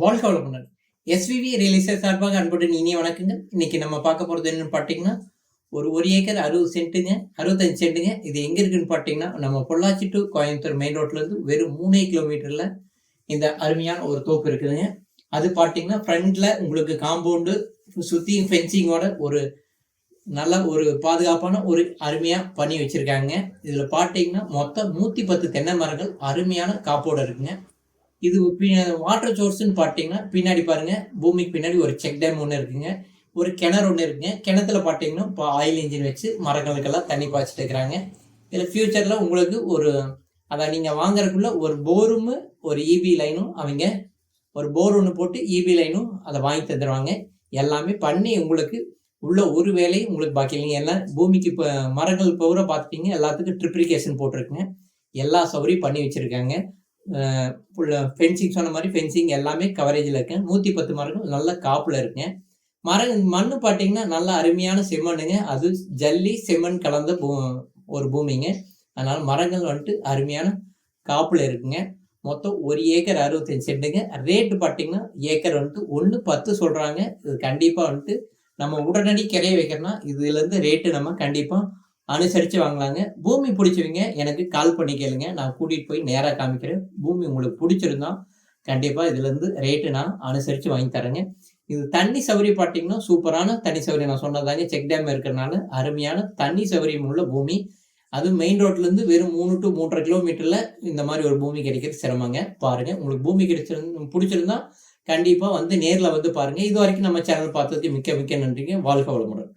வாழ்க வளமுடன். எஸ்விவி ரியலிஸ்டர் சார்பாக அன்புடன் இனிய வணக்கங்கள். இன்னைக்கு நம்ம பார்க்க போகிறது என்னன்னு பார்த்தீங்கன்னா ஒரு ஒரு ஏக்கர் அறுபது சென்ட்டுங்க அறுபத்தஞ்சு சென்ட்டுங்க. இது எங்கே இருக்குன்னு பார்த்தீங்கன்னா நம்ம பொள்ளாச்சி டு கோயம்புத்தூர் மெயின் ரோட்லேருந்து வெறும் மூணே கிலோமீட்டரில் இந்த அருமையான ஒரு தோப்பு இருக்குதுங்க. அது பார்த்தீங்கன்னா ஃப்ரண்ட்ல உங்களுக்கு காம்பவுண்டு சுற்றியும் ஃபென்சிங்கோட ஒரு நல்ல ஒரு பாதுகாப்பான ஒரு அருமையாக பண்ணி வச்சுருக்காங்க. இதில் பார்த்தீங்கன்னா மொத்தம் நூற்றி பத்து தென்னை மரங்கள் அருமையான காப்போடு இருக்குங்க. இது வாட்டர் சோர்ஸ்ன்னு பார்த்தீங்கன்னா பின்னாடி பாருங்க பூமிக்கு பின்னாடி ஒரு செக் டேம் ஒன்று இருக்குங்க. ஒரு கிணறு ஒன்று இருக்குங்க. கிணத்துல பார்த்தீங்கன்னா இப்போ ஆயில் இன்ஜின் வச்சு மரங்களுக்கெல்லாம் தண்ணி பாய்ச்சிட்டு இருக்கிறாங்க. இதில் ஃப்யூச்சரில் உங்களுக்கு ஒரு அதை நீங்கள் வாங்குறதுக்குள்ள ஒரு போரும் ஒரு இபி லைனும் அவங்க ஒரு போர் ஒன்று போட்டு இபி லைனும் அதை வாங்கி தந்துடுவாங்க எல்லாமே பண்ணி உங்களுக்கு உள்ள ஒரு வேலையும் உங்களுக்கு பாக்கி இல்லைங்க. எல்லாம் பூமிக்கு இப்போ மரங்கள் பூரா பார்த்துட்டீங்க எல்லாத்துக்கும் ட்ரிப்ளிகேஷன் போட்டிருக்குங்க. எல்லா சௌகரியும் பண்ணி வச்சுருக்காங்க. ஃபென்சிங் சொன்ன மாதிரி ஃபென்சிங் எல்லாமே கவரேஜில் இருக்கேன். நூற்றி பத்து மரங்கள் நல்ல காப்பில் இருக்குங்க மர மண் பார்த்தீங்கன்னா நல்ல அருமையான செம்மண்ணுங்க. அது ஜல்லி செம்மண் கலந்த பூ ஒரு பூமிங்க. அதனால் மரங்கள் வந்துட்டு அருமையான காப்பில் இருக்குங்க. மொத்தம் ஒரு ஏக்கர் அறுபத்தஞ்சு சென்ட்டுங்க ரேட்டு பார்த்தீங்கன்னா ஏக்கர் வந்துட்டு ஒன்று பத்து சொல்கிறாங்க இது கண்டிப்பாக வந்துட்டு நம்ம உடனடி கிரைய வைக்கிறோன்னா இதுலேருந்து ரேட்டு நம்ம கண்டிப்பாக அனுசரித்து வாங்கலாங்க. பூமி பிடிச்சவங்க எனக்கு கால் பண்ணி கேளுங்க. நான் கூட்டிகிட்டு போய் நேராக காமிக்கிறேன். பூமி உங்களுக்கு பிடிச்சிருந்தா கண்டிப்பாக இதுலேருந்து ரேட்டு நான் அனுசரித்து வாங்கி தரேங்க. இது தண்ணி சௌகரியம் பார்த்தீங்கன்னா சூப்பரான தண்ணி சௌகரியம். நான் சொன்னதாங்க செக் டேம் இருக்கிறனால அருமையான தண்ணி சௌகரியம் உள்ள பூமி. அது மெயின் ரோட்லேருந்து வெறும் மூணு டு மூன்றரை கிலோமீட்டரில் இந்த மாதிரி ஒரு பூமி கிடைக்கிறது சிரமங்க. பாருங்கள் உங்களுக்கு பூமி கிடைச்சிருந்து பிடிச்சிருந்தா கண்டிப்பாக வந்து நேரில் வந்து பாருங்கள் இது வரைக்கும் நம்ம சேனல் பார்த்ததுக்கு மிக்க மிக்க நன்றிங்க. வாழ்க வளமுடன்.